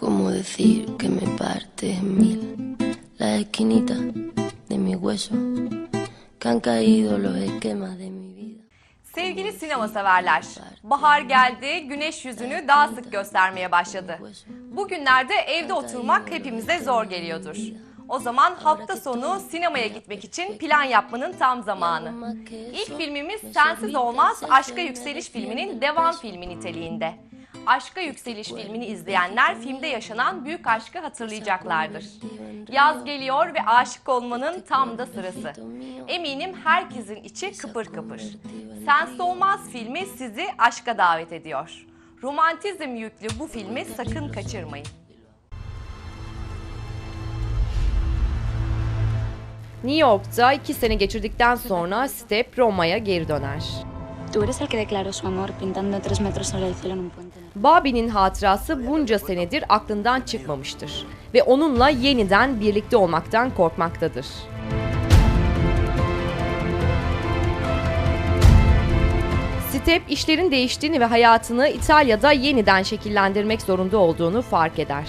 ¿Cómo decir que me parte en mil la esquinita de mi hueso? Que han caído los esquemas de mi vida. Sevgili sinema severler, bahar geldi, güneş yüzünü daha sık göstermeye başladı. Bugünlerde evde oturmak hepimize zor geliyordur. O zaman hafta sonu sinemaya gitmek için plan yapmanın tam zamanı. İlk filmimiz Sensiz Olmaz Aşka Yükseliş filminin devam filmi niteliğinde. Aşka Yükseliş filmini izleyenler filmde yaşanan büyük aşkı hatırlayacaklardır. Yaz geliyor ve aşık olmanın tam da sırası. Eminim herkesin içi kıpır kıpır. Sensiz Olmaz filmi sizi aşka davet ediyor. Romantizm yüklü bu filmi sakın kaçırmayın. New York'ta iki sene geçirdikten sonra Step Roma'ya geri döner. Tú eres el que declaró su amor pintando tres metros sobre el cielo en un puente. Bobby'nin hatırası bunca senedir aklından çıkmamıştır ve onunla yeniden birlikte olmaktan korkmaktadır. Step işlerin değiştiğini ve hayatını İtalya'da yeniden şekillendirmek zorunda olduğunu fark eder.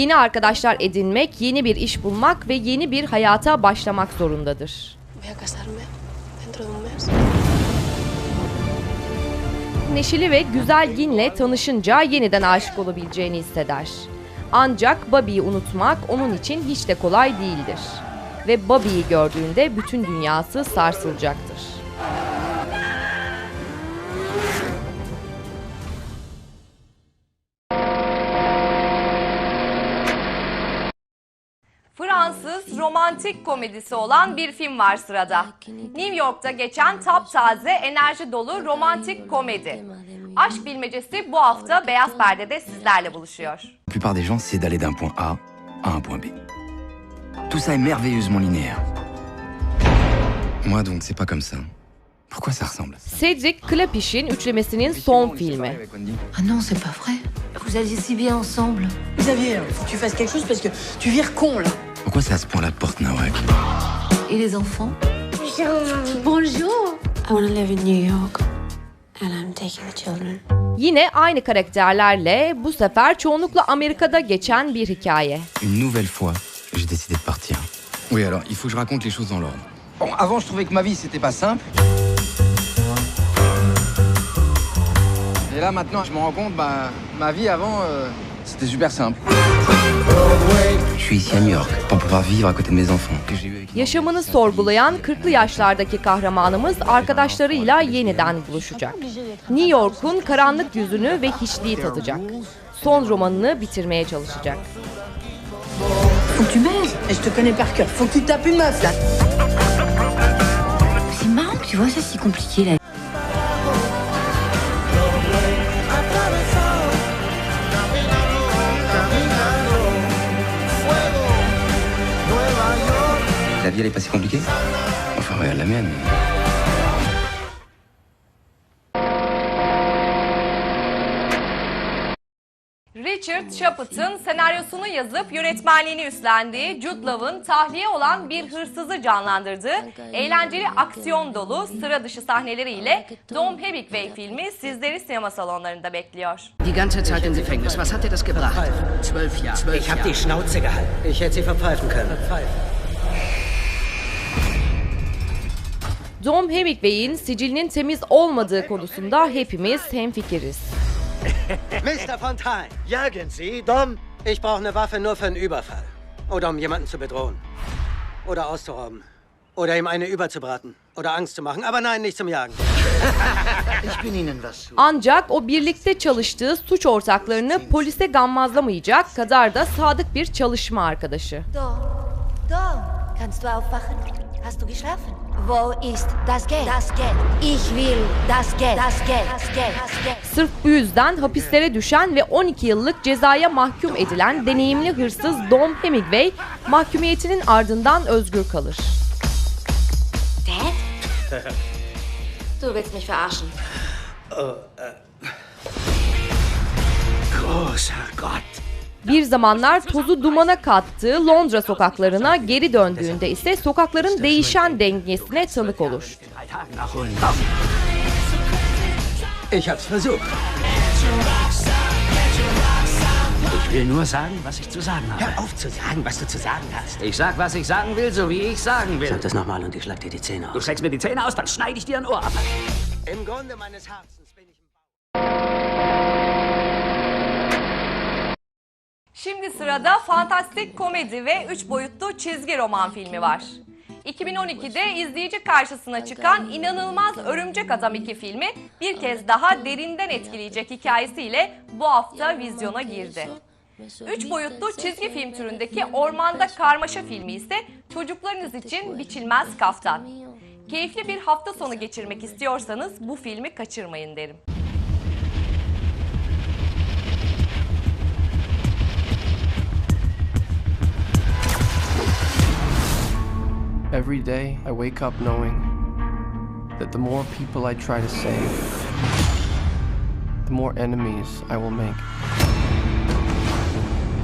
Yeni arkadaşlar edinmek, yeni bir iş bulmak ve yeni bir hayata başlamak zorundadır. Neşeli ve güzel Gin'le tanışınca yeniden aşık olabileceğini hisseder. Ancak Bobby'yi unutmak onun için hiç de kolay değildir. Ve Bobby'yi gördüğünde bütün dünyası sarsılacaktır. Fransız romantik komedisi olan bir film var sırada. New York'ta geçen taptaze, enerji dolu romantik komedi. Aşk bilmecesi bu hafta Beyaz Perde'de sizlerle buluşuyor. La plupart des gens, c'est d'aller d'un point A à un point B. Tout ça est merveilleusement linéaire. Moi donc, c'est pas comme ça. Pourquoi ça ressemble à ça Cedric Klapish'in üçlemesinin son filmi. Ah non, c'est pas vrai. Vous alliez si bien ensemble. Xavier, faut que tu fasses quelque chose parce que tu vires con là. Pourquoi c'est à ce point la porte Nawak Et les enfants Bonjour. I want to live in New York. And I'm taking the children. Yine aynı karakterlerle bu sefer çoğunlukla Amerika'da geçen bir hikaye. Une nouvelle fois, j'ai décidé de partir. Oui, alors, il faut que je raconte les choses dans l'ordre. Bon, avant, je trouvais que ma vie, c'était pas simple. Et là, maintenant, je me rends compte, bah, ma vie avant, euh, c'était super simple. Je suis ici à New York pour pouvoir vivre à côté de mes enfants. Yaşamını sorgulayan 40'lı yaşlardaki kahramanımız arkadaşlarıyla yeniden buluşacak. New York'un karanlık yüzünü ve hiçliği tadacak. Son romanını bitirmeye çalışacak. Faut que tu m'aides. Et je te connais par cœur. Faut que tu tapes une meuf là. C'est marrant que tu vois ça si compliqué là. Elle est pas si compliquée Enfin, regarde la mienne. Richard Chaput'ın senaryosunu yazıp yönetmenliğini üstlendiği Jude Law'ın tahliye olan bir hırsızı canlandırdığı eğlenceli aksiyon dolu sıra dışı sahneleriyle Dom Hemingway filmi sizleri sinema salonlarında bekliyor. Die ganze Zeit im Gefängnis. Was hat dir das gebracht? Zwölf Jahre. Ich hab die Schnauze gehalten. Ich hätte sie verpfeifen können. Dom Hemingway'in sicilinin temiz olmadığı konusunda hepimiz hemfikiriz. Mr. Fontaine, jagen Sie, Dom. Ich brauche eine Waffe nur für einen Überfall. Oder um jemanden zu bedrohen. Oder auszurauben. Oder ihm eine überzubraten. Oder Angst zu machen. Aber nein, nicht zum Jagen. Ich bin Ihnen was zu. Ancak o birlikte çalıştığı suç ortaklarını polise gammazlamayacak kadar da sadık bir çalışma arkadaşı. Dom, Dom, kannst du aufwachen? Hast du geschlafen? Wo ist das Geld? Das Geld. Ich will das Geld. Das Geld. Das Geld. Das Geld. Sırf bu yüzden hapislere düşen ve 12 yıllık cezaya mahkum edilen deneyimli hırsız Dom Hemingway mahkumiyetinin ardından özgür kalır. Dad? Du willst mich verarschen. Großer Gott. Bir zamanlar tozu dumana kattığı Londra sokaklarına geri döndüğünde ise sokakların değişen dengesine tanık olur. Ich hab's versucht. Ich will nur sagen, was ich zu sagen habe. Hör auf zu sagen, was du zu sagen hast. Ich sag, was ich sagen will, so wie ich sagen will. Sag das nochmal und ich schlag dir die Zähne Du aus. schlägst mir die Zähne aus, dann schneide ich dir ein Ohr ab. Im Grunde meines Herzens bin ich... Şimdi sırada fantastik komedi ve 3 boyutlu çizgi roman filmi var. 2012'de izleyici karşısına çıkan İnanılmaz Örümcek Adam 2 filmi bir kez daha derinden etkileyecek hikayesiyle bu hafta vizyona girdi. 3 boyutlu çizgi film türündeki Ormanda Karmaşa filmi ise çocuklarınız için biçilmez kaftan. Keyifli bir hafta sonu geçirmek istiyorsanız bu filmi kaçırmayın derim. Every day, I wake up knowing that the more people I try to save, the more enemies I will make.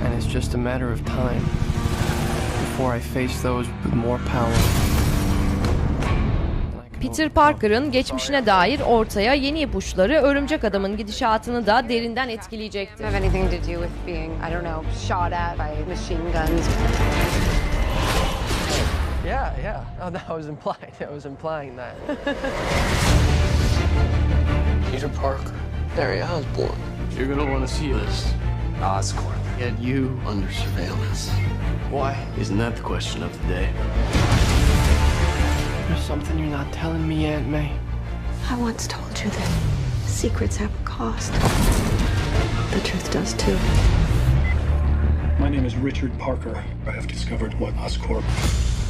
And it's just a matter of time before I face those with more power. Peter Parker'ın geçmişine dair ortaya yeni ipuçları Örümcek Adam'ın gidişatını da derinden etkileyecektir. Yeah, yeah. Oh, that was implied. I was implying that. Peter Parker, Harry Osborn. You're gonna want to see this. Oscorp. Get you. Under surveillance. Why? Isn't that the question of the day? There's something you're not telling me, Aunt May. I once told you that secrets have a cost. The truth does too. My name is Richard Parker. I have discovered what Oscorp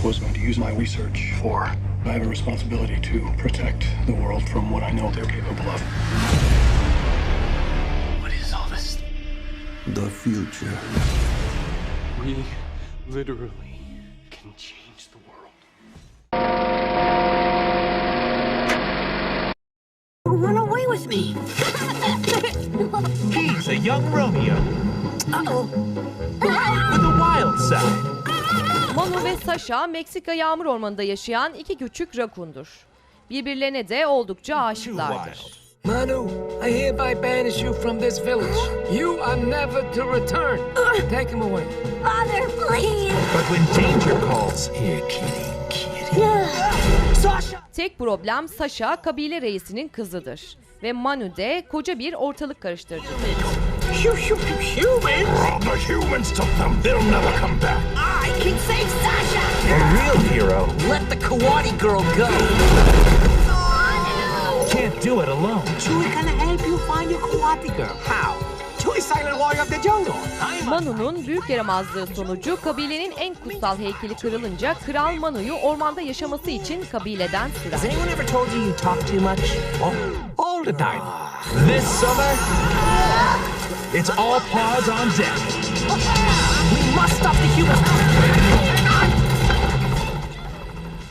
was going to use my research for. I have a responsibility to protect the world from what I know they're capable of. What is all this? The future. We literally can change the world. Run away with me. He's a young Romeo Uh-oh. with a wild side. Manu ve Sasha Meksika yağmur ormanında yaşayan iki küçük rakundur. Birbirlerine de oldukça aşıklardır. Manu, I hereby banish you from this village. You are never to return. Take him away. Father, please. But when danger calls, Here, kitty, kitty. Sasha! Tek problem Sasha kabile reisinin kızıdır. Ve Manu de koca bir ortalık karıştırıcıdır. Shoo, shoo, shoo, humans! All the humans took them. They'll never come back. I can save Sasha! A real hero Let the Kawadi girl go. can't do it alone. Chewie gonna help you find your Kawadi girl. How? Chewie Silent Warrior of the Jungle. I'm Manu'nun büyük yaramazlığı sonucu kabilenin en kutsal heykeli kırılınca Kral Manu'yu ormanda yaşaması için kabileden sürer. anyone ever told you you talk too much? All the time. This summer, it's all paws on deck. We must stop the humans.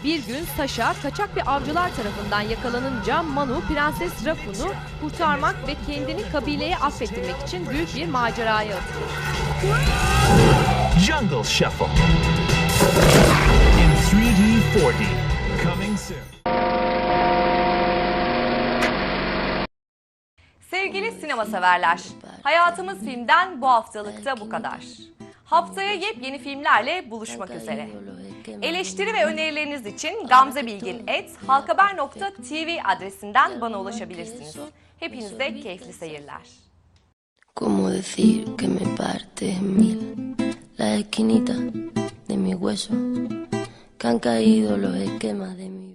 Bir gün Sasha kaçak bir avcılar tarafından yakalanınca Manu Prenses Rapun'u kurtarmak ve kendini kabileye affettirmek için büyük bir maceraya atılır. Jungle Shuffle. In 3D 4D. Coming soon. Sevgili sinema severler, Hayatımız Film'den bu haftalıkta bu kadar. Haftaya yepyeni filmlerle buluşmak üzere. Eleştiri ve önerileriniz için Gamze Bilgin et halkaber.tv adresinden bana ulaşabilirsiniz. Hepinize keyifli seyirler. ¿Cómo decir que me parte en mil la esquinita de mi hueso? Que han caído los esquemas de mi